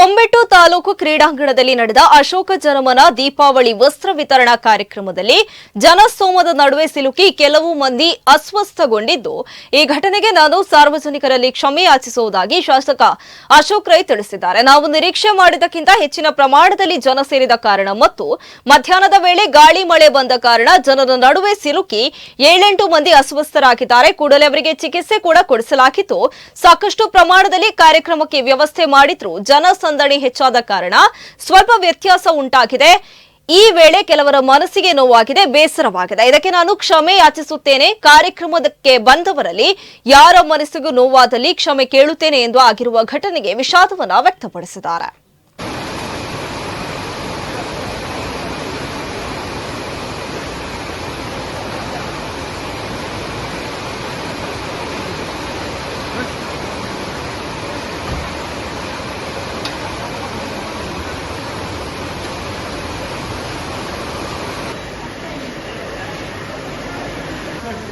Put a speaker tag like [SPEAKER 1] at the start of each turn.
[SPEAKER 1] ಕೊಂಬೆಟ್ಟು ತಾಲೂಕು ಕ್ರೀಡಾಂಗಣದಲ್ಲಿ ನಡೆದ ಅಶೋಕ ಜನಮನ ದೀಪಾವಳಿ ವಸ್ತ್ರ ವಿತರಣಾ ಕಾರ್ಯಕ್ರಮದಲ್ಲಿ ಜನಸ್ತೋಮದ ನಡುವೆ ಸಿಲುಕಿ ಕೆಲವು ಮಂದಿ ಅಸ್ವಸ್ಥಗೊಂಡಿದ್ದು, ಈ ಘಟನೆಗೆ ನಾನು ಸಾರ್ವಜನಿಕರಲ್ಲಿ ಕ್ಷಮೆ ಯಾಚಿಸುವುದಾಗಿ ಶಾಸಕ ಅಶೋಕ್ ರೈ ತಿಳಿಸಿದ್ದಾರೆ. ನಾವು ನಿರೀಕ್ಷೆ ಮಾಡಿದ್ದಕ್ಕಿಂತ ಹೆಚ್ಚಿನ ಪ್ರಮಾಣದಲ್ಲಿ ಜನ ಸೇರಿದ ಕಾರಣ ಮತ್ತು ಮಧ್ಯಾಹ್ನದ ವೇಳೆ ಗಾಳಿ ಮಳೆ ಬಂದ ಕಾರಣ ಜನರ ನಡುವೆ ಸಿಲುಕಿ ಏಳೆಂಟು ಮಂದಿ ಅಸ್ವಸ್ಥರಾಗಿದ್ದಾರೆ. ಕೂಡಲೇ ಅವರಿಗೆ ಚಿಕಿತ್ಸೆ ಕೂಡ ಕೊಡಿಸಲಾಗಿತ್ತು. ಸಾಕಷ್ಟು ಪ್ರಮಾಣದಲ್ಲಿ ಕಾರ್ಯಕ್ರಮಕ್ಕೆ ವ್ಯವಸ್ಥೆ ಮಾಡಿದ್ರು. ಜನಸಂದಣಿ ಹೆಚ್ಚಾದ ಕಾರಣ ಸ್ವಲ್ಪ ವ್ಯತ್ಯಾಸ ಉಂಟಾಗಿದೆ. ಈ ವೇಳೆ ಕೆಲವರ ಮನಸ್ಸಿಗೆ ನೋವಾಗಿದೆ, ಬೇಸರವಾಗಿದೆ. ಇದಕ್ಕೆ ನಾನು ಕ್ಷಮೆ ಯಾಚಿಸುತ್ತೇನೆ. ಕಾರ್ಯಕ್ರಮಕ್ಕೆ ಬಂದವರಲ್ಲಿ ಯಾರ ಮನಸ್ಸಿಗೂ ನೋವಾದಲ್ಲಿ ಕ್ಷಮೆ ಕೇಳುತ್ತೇನೆ ಎಂದು ಆಗಿರುವ ಘಟನೆಗೆ ವಿಷಾದವನ್ನು ವ್ಯಕ್ತಪಡಿಸಿದ್ದಾರೆ. はい。